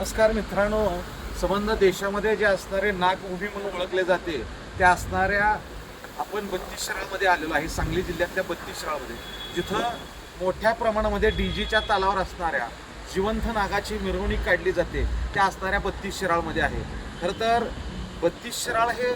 नमस्कार मित्रांनो. संबंध देशामध्ये जे असणारे नागभूमी म्हणून ओळखले जाते त्या असणाऱ्या आपण बत्तीस शहरामध्ये आलेलो आहे सांगली जिल्ह्यातल्या बत्तीस शहरामध्ये. जिथं मोठ्या प्रमाणामध्ये डी जीच्या तालावर असणाऱ्या जिवंत नागाची मिरवणूक काढली जाते त्या असणाऱ्या बत्तीस शिराळमध्ये आहे. खरं तर बत्तीस शिराळ हे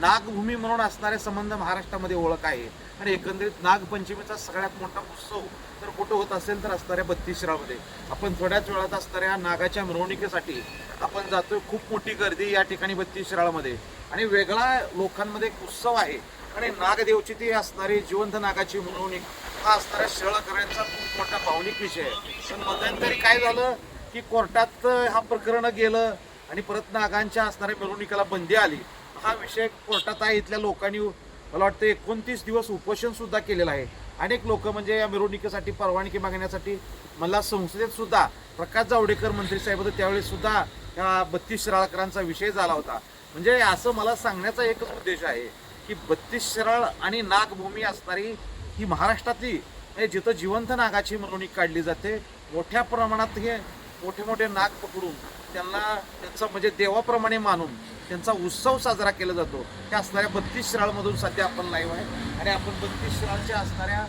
नागभूमी म्हणून असणारे संबंध महाराष्ट्रामध्ये ओळख आहे. आणि एकंदरीत नागपंचमीचा सगळ्यात मोठा उत्सव जर कुठं होत असेल तर असणाऱ्या बत्तीसराबमध्ये आपण थोड्याच वेळात असणाऱ्या नागाच्या मिरवणुकीसाठी आपण जातोय खूप मोठी गर्दी या ठिकाणी बत्तीसराळामध्ये. आणि वेगळा लोकांमध्ये एक उत्सव आहे. आणि नागदेवची ती असणारी जिवंत नागाची मिरवणूक हा असणाऱ्या शिराळकरांचा खूप मोठा भावनिक विषय आहे. पण मध्यंतरी काय झालं की कोर्टात हा प्रकरण गेलं आणि परत नागांच्या असणाऱ्या मिरवणुकीला बंदी आली. हा विषय कोर्टात आहे. इथल्या लोकांनी मला वाटतं एकोणतीस दिवस उपोषण सुद्धा केलेलं आहे. अनेक लोक म्हणजे या मिरवणुकीसाठी परवानगी मागण्यासाठी मला संसदेत सुद्धा प्रकाश जावडेकर मंत्री साहेब होते त्यावेळी सुद्धा या बत्तीस शिराळकरांचा विषय झाला होता. म्हणजे असं मला सांगण्याचा एकच उद्देश आहे की बत्तीस शिराळ आणि नागभूमी असणारी ही महाराष्ट्रातली म्हणजे जिथं जिवंत नागाची मिरवणूक काढली जाते मोठ्या प्रमाणात हे मोठे मोठे नाग पकडून त्यांना त्यांचं म्हणजे देवाप्रमाणे मानून त्यांचा उत्सव साजरा केला जातो. त्या असणाऱ्या बत्तीस शिराळमधून सध्या आपण लाईव्ह आहे. आणि आपण बत्तीस शिराळच्या असणाऱ्या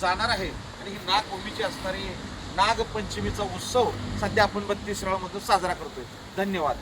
जाणार आहे. आणि ही नागभूमीची असणारी नागपंचमीचा उत्सव सध्या आपण बत्तीस शिराळमधून साजरा करतोय. धन्यवाद.